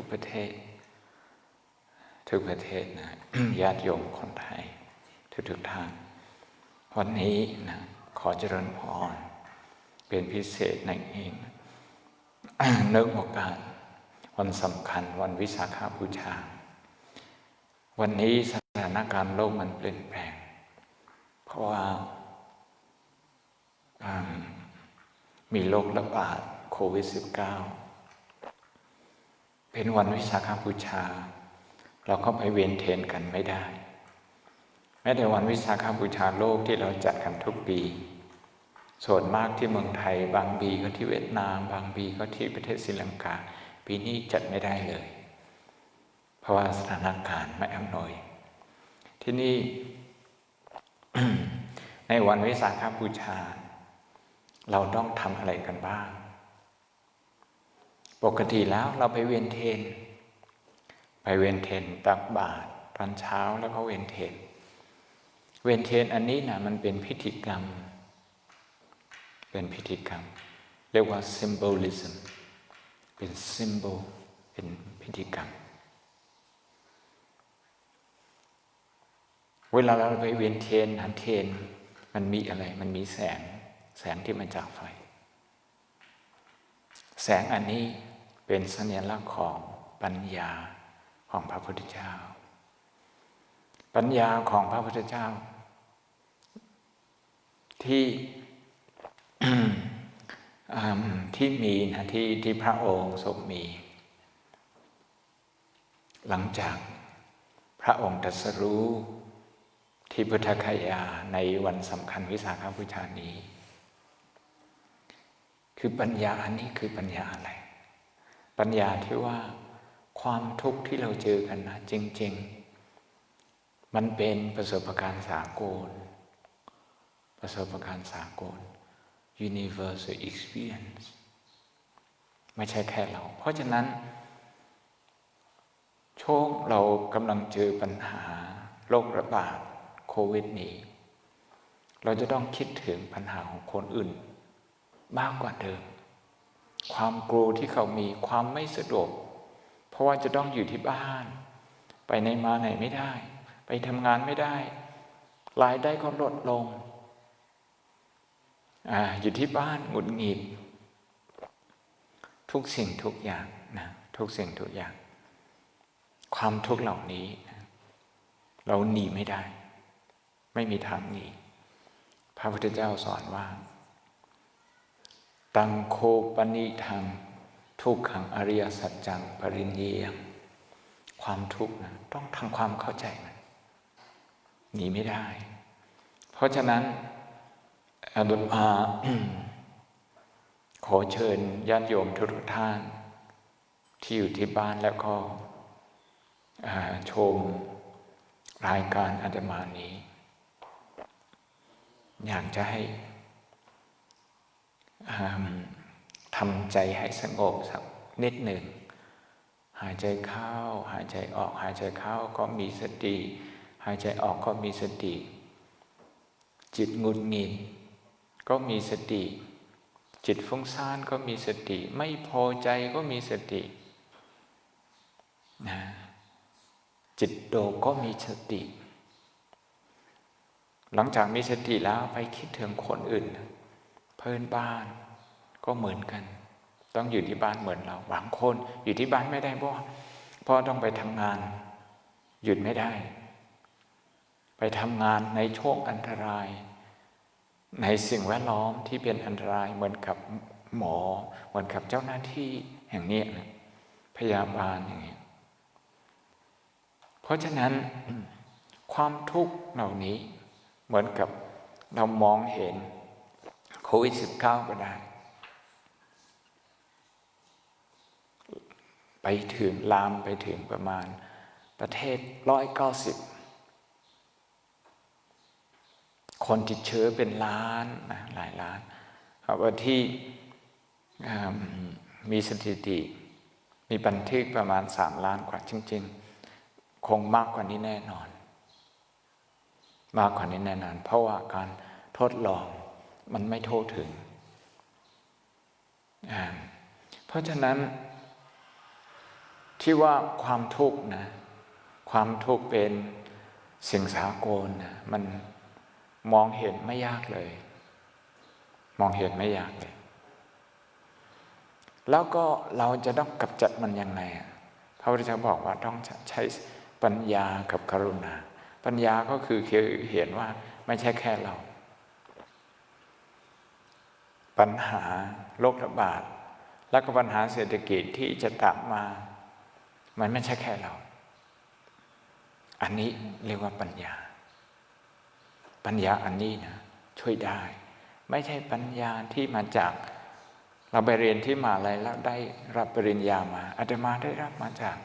ทุกประเทศ ทุกประเทศนะญาติโยมคนไทย ทุกทุกๆท่านวันนี้นะขอเจริญพรเป็นพิเศษในเองเนื่องโอกาสวันสำคัญวันวิสาขาบูชา วันนี้สถานการณ์โลกมันเปลี่ยนแปลง เพราะว่าอ่ามีโรคระบาดโควิด -19 เป็นวันวิสาขบูชา เราก็ไปเวียนเทนกันไม่ได้ แม้แต่วันวิสาขบูชาโลกที่เราจัดกันทุกปี ส่วนมากที่เมืองไทย บางปีก็ที่เวียดนาม บางปีก็ที่ประเทศศรีลังกา ปีนี้จัดไม่ได้เลย เพราะว่าสถานการณ์ไม่อำนวย ที่นี่ในวันวิสาขบูชา เราต้องทำอะไรกันบ้าง ปกติแล้วเราไปเวียนเทน ไปเวียนเทนตักบาตรตอนเช้าแล้วก็เวียนเทน เวียนเทนอันนี้นะมันเป็นพิธีกรรม เป็นพิธีกรรม เรียกว่า symbolism เป็น symbol เป็นพิธีกรรม เวลาเราไปเวียนเทนหันเทน มันมีอะไร มันมีแสง แสงที่มาจากไฟ แสงอันนี้ เป็นสัญลักษณ์ของปัญญาของพระพุทธเจ้า ปัญญาของพระพุทธเจ้า ที่ที่มีนะที่ที่พระองค์ทรงมี หลังจากพระองค์ตรัสรู้ที่พุทธคยาในวันสำคัญวิสาขบูชานี้ คือปัญญาอันนี้คือปัญญาอะไร ปัญญาที่ว่าความทุกข์ที่เราเจอกันนะจริง ๆ มันเป็นประสบการณ์สากล ประสบการณ์สากล universal experience ไม่ใช่แค่เรา เพราะฉะนั้น ช่วงเรากำลังเจอปัญหาโรคระบาดโควิดนี้ เราจะต้องคิดถึงปัญหาของคนอื่น มากกว่าเดิม ความกลัวที่เขามีความไม่สะดวก เพราะว่าจะต้องอยู่ที่บ้าน ไปในมาไหนไม่ได้ ไปทำงานไม่ได้รายได้ก็ลดลงออยู่ที่บ้านหงุดหงิดทุกสิ่งทุกอย่างนะทุกสิ่งทุกอย่าง ความทุกข์เหล่านี้ เราหนีไม่ได้ ไม่มีทางหนีพระพุทธเจ้าสอนว่า ตังโคปนิทัง ทุกขังอริยสัจจังปริญเยงความทุกข์นะต้องทำความเข้าใจมันหนีไม่ได้ เพราะฉะนั้นอดุลมาขอเชิญญาติโยมทุกท่าน ที่อยู่ที่บ้านแล้วก็ชมรายการอาตมานี้ อยากจะให้ ทำใจให้สงบสักนิดหนึ่ง หายใจเข้า หายใจออก หายใจเข้าก็มีสติ หายใจออกก็มีสติ จิตงุดหงิดก็มีสติ จิตฟุ้งซ่านก็มีสติ ไม่พอใจก็มีสตินะจิตโดก็มีสติ หลังจากมีสติแล้วไปคิดถึงคนอื่น เพื่อนบ้านก็เหมือนกัน ต้องอยู่ที่บ้านเหมือนเราบางคนอยู่ที่บ้านไม่ได้เพราะเพราะต้องไปทำงาน หยุดไม่ได้ ไปทำงานในช่วงอันตราย ในสิ่งแวดล้อมที่เป็นอันตรายเหมือนกับหมอ เหมือนกับเจ้าหน้าที่แห่งนี้นะพยาบาลอย่างนี้เพราะฉะนั้นความทุกข์เหล่านี้เหมือนกับเรามองเห็น โควิด -19 ก็ได้ ไปถึงลามไปถึงประมาณประเทศร้อยเก้าสิบคนติดเชื้อเป็นล้านนะหลายล้านครับว่าที่มีสถิติ มีบันทึกประมาณสามล้านกว่าจริง ๆ คงมากกว่านี้แน่นอน มากกว่านี้แน่นอน เพราะว่าการทดลอง มันไม่โทษถึง เพราะฉะนั้นที่ว่าความทุกข์นะ ความทุกข์เป็นสิ่งสากลนะมันมองเห็นไม่ยากเลย มองเห็นไม่ยากเลย แล้วก็เราจะต้องกำจัดมันยังไงพระพุทธเจ้าบอกว่าต้องใช้ปัญญากับกรุณา ปัญญาก็คือเห็นว่าไม่ใช่แค่เรา ปัญหาโรคระบาด แล้วก็ปัญหาเศรษฐกิจที่จะตามมา มันไม่ใช่แค่เรา อันนี้เรียกว่าปัญญา ปัญญาอันนี้นะช่วยได้ ไม่ใช่ปัญญาที่มาจาก เราไปเรียนที่มาลัยแล้วได้รับปริญญามาอาตมาได้รับมาจาก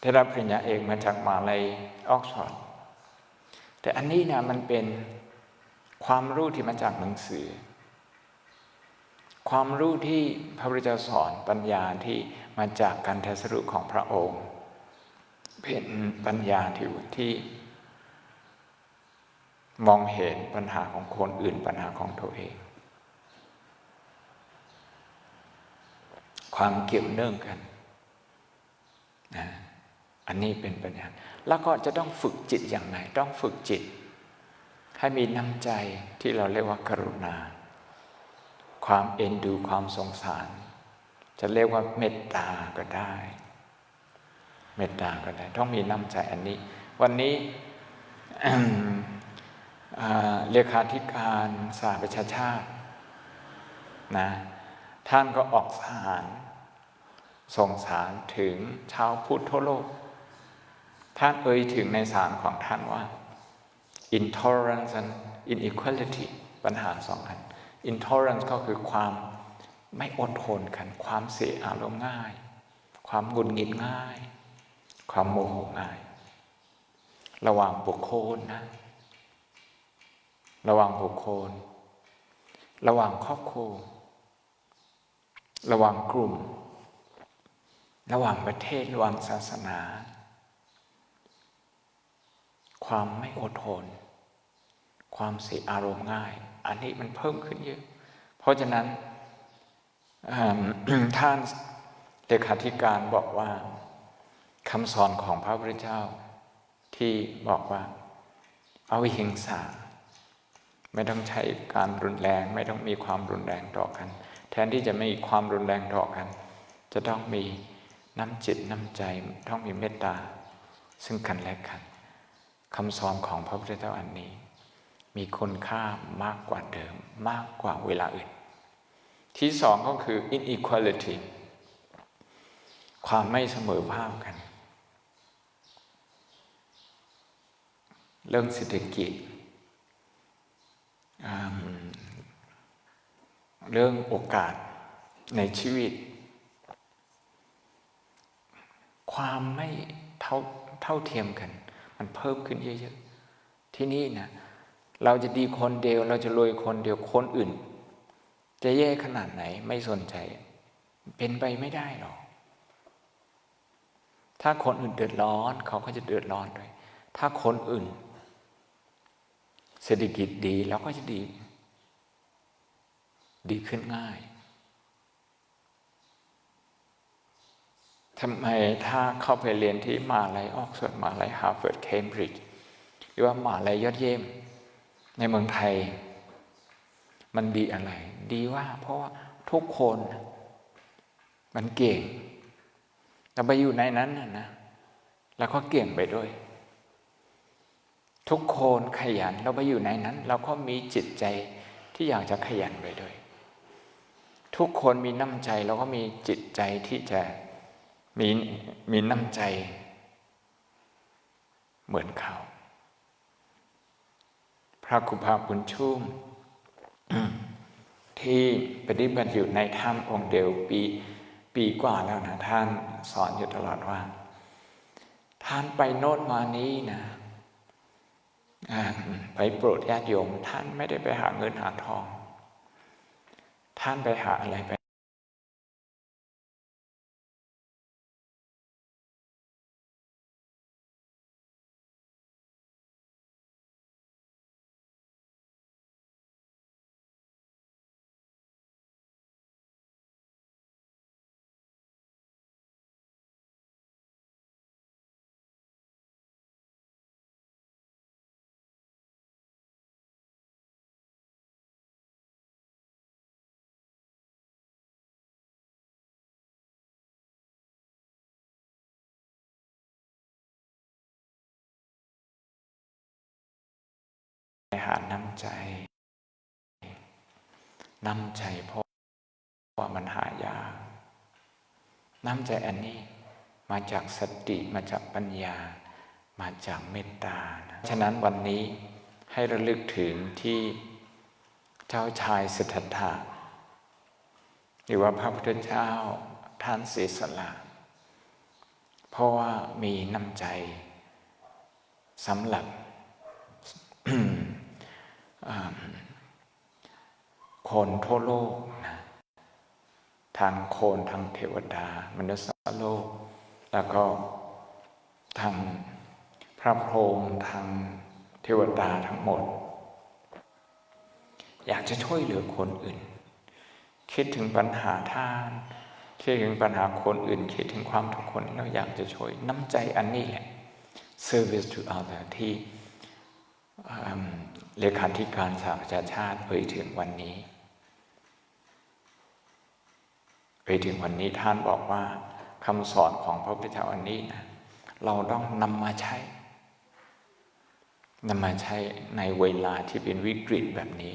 ได้รับปริญญาเอกมาจากมาลัยออกซฟอร์ดแต่อันนี้นะมันเป็นความรู้ที่มาจากหนังสือ ความรู้ที่พระพุทธเจ้าสอนปัญญาที่มาจากการทัศรุของพระองค์ เป็นปัญญาที่ที่มองเห็นปัญหาของคนอื่นปัญหาของตัวเอง ความเกี่ยวเนื่องกันนะอันนี้เป็นปัญญา แล้วก็จะต้องฝึกจิตอย่างไร ต้องฝึกจิต ให้มีน้ำใจที่เราเรียกว่ากรุณา ความเอ็นดูความสงสาร จะเรียกว่าเมตตาก็ได้ เมตตาก็ได้ ต้องมีน้ำใจอันนี้ วันนี้เลขาธิการสาประชาชาตินะท่านก็ออกสารส่งสารถึงชาวพุทธทั่วโลก ท่านเอ่ยถึงในสารของท่านว่า intolerance and inequality ปัญหาสองอัน intolerance ก็คือความไม่อดทนกัน ความเสียอารมณ์ง่าย ความหงุดหงิดง่าย ความโมโหง่าย ระหว่างบุคคลนะ ระหว่างบุคคล ระหว่างครอบครัว ระหว่างกลุ่ม ระหว่างประเทศ ระหว่างศาสนา ความไม่อดทน ความเสียอารมณ์ง่าย อันนี้มันเพิ่มขึ้นเยอะ เพราะฉะนั้นท่านเลขาธิการบอกว่าคำสอนของพระพุทธเจ้า ที่บอกว่าเอาหิงสาไม่ต้องใช้การรุนแรง ไม่ต้องมีความรุนแรงต่อกัน แทนที่จะไม่มีความรุนแรงต่อกัน จะต้องมีน้ำจิตน้ำใจต้องมีเมตตาซึ่งกันและกันคำสอนของพระพุทธเจ้าอันนี้ มีคุณค่ามากกว่าเดิมมากกว่าเวลาอื่น ที่สองก็คือ inequality ความไม่เสมอภาคกัน เรื่องเศรษฐกิจ เรื่องโอกาสในชีวิต ความไม่เท่าเท่าเทียมกัน มันเพิ่มขึ้นเยอะ ๆ ที่นี่นะ เราจะดีคนเดียว เราจะรวยคนเดียวคนอื่น จะแย่ขนาดไหนไม่สนใจ เป็นไปไม่ได้หรอก ถ้าคนอื่นเดือดร้อน เขาก็จะเดือดร้อนด้วย ถ้าคนอื่น เศรษฐกิจดีเราก็จะดี ดีขึ้นง่ายทำไมถ้าเข้าไปเรียนที่มาลัยออกซฟอร์ดมาลัยฮาร์วาร์ดเคมบริดจ์หรือว่ามาลัยยอดเยี่ยม ในเมืองไทย มันดีอะไร ดีว่า เพราะว่าทุกคนมันเก่งเราไปอยู่ในนั้นนะนะแล้วก็เก่งไปด้วย ทุกคนขยันเราไปอยู่ในนั้น เราก็มีจิตใจที่อยากจะขยันไปด้วย ทุกคนมีน้ำใจเราก็มีจิตใจที่จะมีมีน้ำใจ เหมือนเขา พระคุภาบุญชุ่มที่ปฏิบัติอยู่ในถ้ำองค์เดียวปีปีกว่าแล้วนะท่านสอนอยู่ตลอดว่า ท่านไปโน้นมานี้นะไปโปรดญาติโยม ท่านไม่ได้ไปหาเงินหาทอง ท่านไปหาอะไรไป หาน้ำใจ น้ำใจเพราะว่ามันหายาก น้ำใจอันนี้มาจากสติมาจากปัญญา มาจากเมตตานะฉะนั้นวันนี้ให้ระลึกถึงที่เจ้าชายสิทธัตถะหรือว่าพระพุทธเจ้าท่านเสียสละเพราะว่ามีน้ำใจสำหรับ คนทั่วโลกนะทางโคนทางเทวดา มนุษย์โลก แล้วก็ทางพระพรหมทางเทวดาทั้งหมด อยากจะช่วยเหลือคนอื่น คิดถึงปัญหาท่านคิดถึงปัญหาคนอื่น คิดถึงความทุกข์คนเราอยากจะช่วยน้ำใจอันนี้แหละ service to other ที่ เลขาธิการสหประชาชาติเอ่ยถึงวันนี้เอ่ยถึงวันนี้ท่านบอกว่าคำสอนของพระพุทธเจ้าอันนี้นะเราต้องนำมาใช้นำมาใช้ในเวลาที่เป็นวิกฤตแบบนี้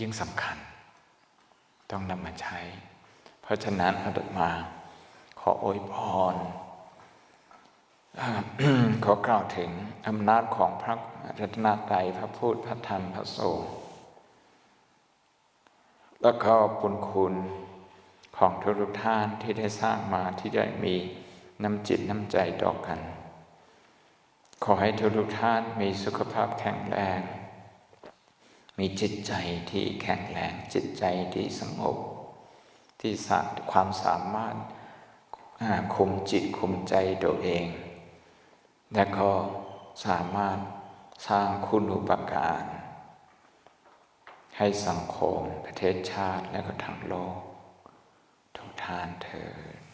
ยิ่งสำคัญ ต้องนำมาใช้ เพราะฉะนั้นอาตมาขออวยพร ขอกล่าวถึงอำนาจของพระรัตนตรัยพระพุทธพระธรรมพระสงฆ์แล้วก็บุญคุณของทุกๆท่านที่ได้สร้างมาที่ได้มีน้ำจิตน้ำใจต่อกัน ขอให้ทุกๆท่านมีสุขภาพแข็งแรง มีจิตใจที่แข็งแรงจิตใจที่สงบ ที่สร้างความสามารถคุมจิตคุมใจตัวเอง และก็สามารถสร้างคุณอุปการ ให้สังคมประเทศชาติและก็ทั้งโลก ทุกท่านเถิด